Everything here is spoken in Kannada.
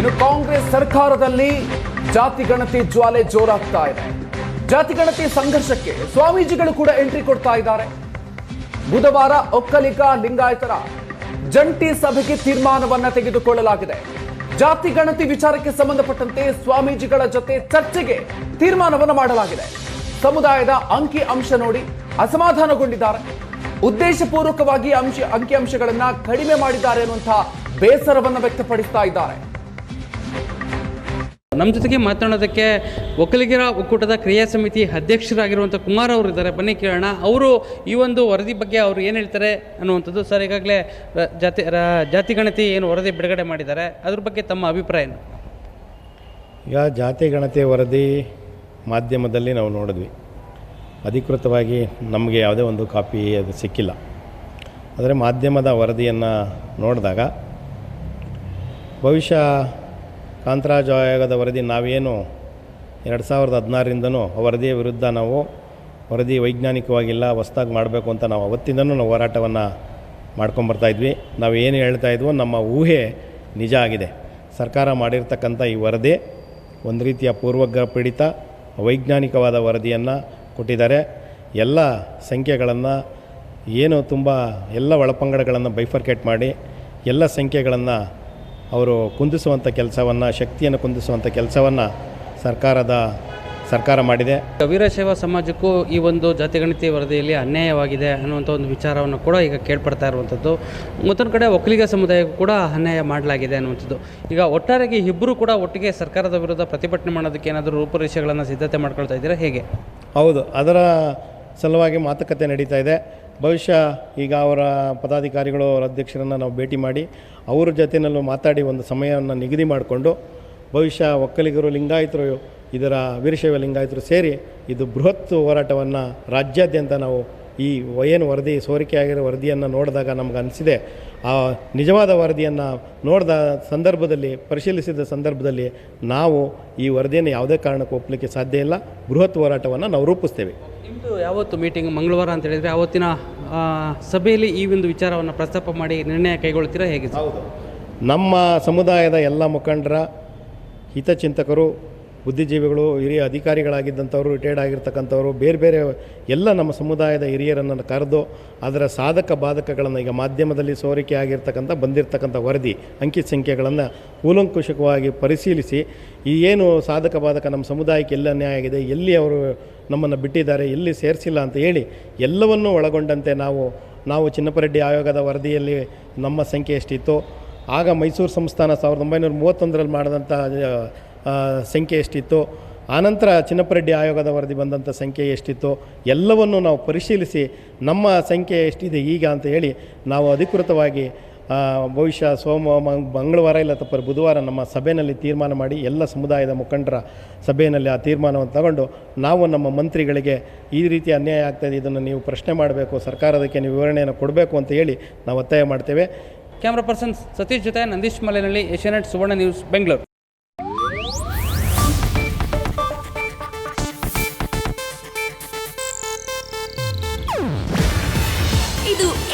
ಇನ್ನು ಕಾಂಗ್ರೆಸ್ ಸರ್ಕಾರದಲ್ಲಿ ಜಾತಿ ಗಣತಿ ಜ್ವಾಲೆ ಜೋರಾಗ್ತಾ ಇದೆ. ಜಾತಿ ಗಣತಿ ಸಂಘರ್ಷಕ್ಕೆ ಸ್ವಾಮೀಜಿಗಳು ಕೂಡ ಎಂಟ್ರಿ ಕೊಡ್ತಾ ಇದ್ದಾರೆ. ಬುಧವಾರ ಒಕ್ಕಲಿಗ ಲಿಂಗಾಯತರ ಜಂಟಿ ಸಭೆಗೆ ತೀರ್ಮಾನವನ್ನ ತೆಗೆದುಕೊಳ್ಳಲಾಗಿದೆ. ಜಾತಿ ಗಣತಿ ವಿಚಾರಕ್ಕೆ ಸಂಬಂಧಪಟ್ಟಂತೆ ಸ್ವಾಮೀಜಿಗಳ ಜೊತೆ ಚರ್ಚೆಗೆ ತೀರ್ಮಾನವನ್ನು ಮಾಡಲಾಗಿದೆ. ಸಮುದಾಯದ ಅಂಕಿ ಅಂಶ ನೋಡಿ ಅಸಮಾಧಾನಗೊಂಡಿದ್ದಾರೆ. ಉದ್ದೇಶಪೂರ್ವಕವಾಗಿ ಅಂಶ ಅಂಕಿ ಅಂಶಗಳನ್ನ ಕಡಿಮೆ ಮಾಡಿದ್ದಾರೆ ಅನ್ನುವಂತಹ ಬೇಸರವನ್ನು ವ್ಯಕ್ತಪಡಿಸ್ತಾ ಇದ್ದಾರೆ. ನಮ್ಮ ಜೊತೆಗೆ ಮಾತನಾಡೋದಕ್ಕೆ ಒಕ್ಕಲಿಗರ ಒಕ್ಕೂಟದ ಕ್ರಿಯಾ ಸಮಿತಿ ಅಧ್ಯಕ್ಷರಾಗಿರುವಂಥ ಕುಮಾರ್ ಅವರು ಇದ್ದಾರೆ. ಬನ್ನಿ ಕೇಳೋಣ. ಅವರು ಈ ಒಂದು ವರದಿ ಬಗ್ಗೆ ಅವರು ಏನು ಹೇಳ್ತಾರೆ ಅನ್ನುವಂಥದ್ದು. ಸರ್, ಈಗಾಗಲೇ ಜಾತಿ ಜಾತಿ ಗಣತಿ ಏನು ವರದಿ ಬಿಡುಗಡೆ ಮಾಡಿದ್ದಾರೆ. ಅದ್ರ ಬಗ್ಗೆ ತಮ್ಮ ಅಭಿಪ್ರಾಯ ಏನು? ಈಗ ಜಾತಿ ಗಣತಿ ವರದಿ ಮಾಧ್ಯಮದಲ್ಲಿ ನಾವು ನೋಡಿದ್ವಿ. ಅಧಿಕೃತವಾಗಿ ನಮಗೆ ಯಾವುದೇ ಒಂದು ಕಾಪಿ ಅದು ಸಿಕ್ಕಿಲ್ಲ. ಆದರೆ ಮಾಧ್ಯಮದ ವರದಿಯನ್ನು ನೋಡಿದಾಗ ಬಹುಶಃ ಕಾಂತರಾಜ್ ಆಯೋಗದ ವರದಿ ನಾವೇನು? ಎರಡು ಸಾವಿರದ ಹದಿನಾರರಿಂದನೂ ವರದಿಯ ವಿರುದ್ಧ ನಾವು ವರದಿ ವೈಜ್ಞಾನಿಕವಾಗಿಲ್ಲ, ಹೊಸ್ದಾಗಿ ಮಾಡಬೇಕು ಅಂತ ನಾವು ಅವತ್ತಿಂದನೂ ನಾವು ಹೋರಾಟವನ್ನು ಮಾಡ್ಕೊಂಬರ್ತಾಯಿದ್ವಿ ನಾವು ಏನು ಹೇಳ್ತಾ ಇದ್ವೋ ನಮ್ಮ ಊಹೆ ನಿಜ ಆಗಿದೆ. ಸರ್ಕಾರ ಮಾಡಿರ್ತಕ್ಕಂಥ ಈ ವರದಿ ಒಂದು ರೀತಿಯ ಪೂರ್ವಗ್ರಹ ಪೀಡಿತ, ವೈಜ್ಞಾನಿಕವಾದ ವರದಿಯನ್ನು ಕೊಟ್ಟಿದ್ದಾರೆ. ಎಲ್ಲ ಸಂಖ್ಯೆಗಳನ್ನು ಏನು ತುಂಬ ಎಲ್ಲ ಒಳಪಂಗಡಗಳನ್ನು ಬೈಫರ್ಕೇಟ್ ಮಾಡಿ, ಎಲ್ಲ ಸಂಖ್ಯೆಗಳನ್ನು ಅವರು ಕುಂದಿಸುವಂಥ ಕೆಲಸವನ್ನು ಶಕ್ತಿಯನ್ನು ಕುಂದಿಸುವಂಥ ಕೆಲಸವನ್ನು ಸರ್ಕಾರದ ಸರ್ಕಾರ ಮಾಡಿದೆ. ವೀರಶೈವ ಸಮಾಜಕ್ಕೂ ಈ ಒಂದು ಜಾತಿ ಗಣತಿ ವರದಿಯಲ್ಲಿ ಅನ್ಯಾಯವಾಗಿದೆ ಅನ್ನುವಂಥ ಒಂದು ವಿಚಾರವನ್ನು ಕೂಡ ಈಗ ಕೇಳ್ಪಡ್ತಾ ಇರುವಂಥದ್ದು. ಮತ್ತೊಂದು ಕಡೆ ಒಕ್ಕಲಿಗ ಸಮುದಾಯಕ್ಕೂ ಕೂಡ ಅನ್ಯಾಯ ಮಾಡಲಾಗಿದೆ ಅನ್ನುವಂಥದ್ದು. ಈಗ ಒಟ್ಟಾರೆಗೆ ಇಬ್ಬರು ಕೂಡ ಒಟ್ಟಿಗೆ ಸರ್ಕಾರದ ವಿರುದ್ಧ ಪ್ರತಿಭಟನೆ ಮಾಡೋದಕ್ಕೆ ಏನಾದರೂ ರೂಪುರೇಷೆಗಳನ್ನು ಸಿದ್ಧತೆ ಮಾಡ್ಕೊಳ್ತಾ ಇದ್ದೀರಾ? ಹೇಗೆ? ಹೌದು ಅದರ ಸಲುವಾಗಿ ಮಾತುಕತೆ ನಡೀತಾ ಇದೆ. ಬಹುಶಃ ಈಗ ಅವರ ಪದಾಧಿಕಾರಿಗಳು, ಅವರ ಅಧ್ಯಕ್ಷರನ್ನು ನಾವು ಭೇಟಿ ಮಾಡಿ, ಅವರ ಜೊತೆಯಲ್ಲೂ ಮಾತಾಡಿ ಒಂದು ಸಮಯವನ್ನು ನಿಗದಿ ಮಾಡಿಕೊಂಡು, ಬಹುಶಃ ಒಕ್ಕಲಿಗರು, ಲಿಂಗಾಯಿತರು, ಇದರ ವೀರಶೈವ ಲಿಂಗಾಯಿತರು ಸೇರಿ ಇದು ಬೃಹತ್ ಹೋರಾಟವನ್ನು ರಾಜ್ಯಾದ್ಯಂತ ನಾವು ಈ ಏನು ವರದಿ ಸೋರಿಕೆಯಾಗಿರೋ ವರದಿಯನ್ನು ನೋಡಿದಾಗ ನಮ್ಗೆ ಅನಿಸಿದೆ. ಆ ನಿಜವಾದ ವರದಿಯನ್ನು ನೋಡಿದ ಸಂದರ್ಭದಲ್ಲಿ ಪರಿಶೀಲಿಸಿದ ಸಂದರ್ಭದಲ್ಲಿ ನಾವು ಈ ವರದಿಯನ್ನು ಯಾವುದೇ ಕಾರಣಕ್ಕೆ ಒಪ್ಪಲಿಕ್ಕೆ ಸಾಧ್ಯ ಇಲ್ಲ. ಬೃಹತ್ ಹೋರಾಟವನ್ನು ನಾವು ರೂಪಿಸ್ತೇವೆ. ನಿಮ್ಮದು ಯಾವತ್ತು ಮೀಟಿಂಗ್ ಮಂಗಳವಾರ ಅಂತ ಹೇಳಿದರೆ ಆವತ್ತಿನ ಸಭೆಯಲ್ಲಿ ಈ ಒಂದು ವಿಚಾರವನ್ನು ಪ್ರಸ್ತಾಪ ಮಾಡಿ ನಿರ್ಣಯ ಕೈಗೊಳ್ತೀರಾ ಹೇಗೆ? ಹೌದು. ನಮ್ಮ ಸಮುದಾಯದ ಎಲ್ಲ ಮುಖಂಡರ ಹಿತಚಿಂತಕರು ಬುದ್ಧಿಜೀವಿಗಳು, ಹಿರಿಯ ಅಧಿಕಾರಿಗಳಾಗಿದ್ದಂಥವರು ರಿಟೈರ್ಡ್ ಆಗಿರ್ತಕ್ಕಂಥವ್ರು, ಬೇರೆ ಬೇರೆ ಎಲ್ಲ ನಮ್ಮ ಸಮುದಾಯದ ಹಿರಿಯರನ್ನು ಕರೆದು ಅದರ ಸಾಧಕ ಬಾಧಕಗಳನ್ನು ಈಗ ಮಾಧ್ಯಮದಲ್ಲಿ ಸೋರಿಕೆ ಆಗಿರ್ತಕ್ಕಂಥ, ಬಂದಿರತಕ್ಕಂಥ ವರದಿ, ಅಂಕಿ ಸಂಖ್ಯೆಗಳನ್ನು ಕೂಲಂಕುಷಕವಾಗಿ ಪರಿಶೀಲಿಸಿ, ಈ ಏನು ಸಾಧಕ ಬಾಧಕ ನಮ್ಮ ಸಮುದಾಯಕ್ಕೆ ಎಲ್ಲ ಅನ್ಯಾಯ ಆಗಿದೆ, ಎಲ್ಲಿ ಅವರು ನಮ್ಮನ್ನು ಬಿಟ್ಟಿದ್ದಾರೆ, ಎಲ್ಲಿ ಸೇರಿಸಿಲ್ಲ ಅಂತ ಹೇಳಿ ಎಲ್ಲವನ್ನೂ ಒಳಗೊಂಡಂತೆ ನಾವು ನಾವು ಚಿನ್ನಪರೆಡ್ಡಿ ಆಯೋಗದ ವರದಿಯಲ್ಲಿ ನಮ್ಮ ಸಂಖ್ಯೆ ಎಷ್ಟಿತ್ತು, ಆಗ ಮೈಸೂರು ಸಂಸ್ಥಾನ ಸಾವಿರದ ಒಂಬೈನೂರ ಮೂವತ್ತೊಂದರಲ್ಲಿ ಮಾಡಿದಂಥ ಸಂಖ್ಯೆ ಎಷ್ಟಿತ್ತು, ಆನಂತರ ಚಿನ್ನಪ್ಪರೆಡ್ಡಿ ಆಯೋಗದ ವರದಿ ಬಂದಂಥ ಸಂಖ್ಯೆ ಎಷ್ಟಿತ್ತು, ಎಲ್ಲವನ್ನು ನಾವು ಪರಿಶೀಲಿಸಿ ನಮ್ಮ ಸಂಖ್ಯೆ ಎಷ್ಟಿದೆ ಈಗ ಅಂತ ಹೇಳಿ ನಾವು ಅಧಿಕೃತವಾಗಿ ಭವಿಷ್ಯ ಬಹುಶಃ ಸೋಮ ಮಂಗಳವಾರ ಇಲ್ಲ ತಪ್ಪರು ಬುಧವಾರ ನಮ್ಮ ಸಭೆಯಲ್ಲಿ ತೀರ್ಮಾನ ಮಾಡಿ ಎಲ್ಲ ಸಮುದಾಯದ ಮುಖಂಡರ ಸಭೆಯಲ್ಲಿ ಆ ತೀರ್ಮಾನವನ್ನು ತಗೊಂಡು ನಾವು ನಮ್ಮ ಮಂತ್ರಿಗಳಿಗೆ ಈ ರೀತಿ ಅನ್ಯಾಯ ಆಗ್ತಾಯಿದೆ ಇದನ್ನು ನೀವು ಪ್ರಶ್ನೆ ಮಾಡಬೇಕು, ಸರ್ಕಾರದಕ್ಕೆ ನೀವು ವಿವರಣೆಯನ್ನು ಕೊಡಬೇಕು ಅಂತ ಹೇಳಿ ನಾವು ಒತ್ತಾಯ ಮಾಡ್ತೇವೆ. ಕ್ಯಾಮ್ರಾ ಪರ್ಸನ್ ಸತೀಶ್ ಜೊತೆ Nandish Malenahalli Asianet Suvarna news, Bengaluru.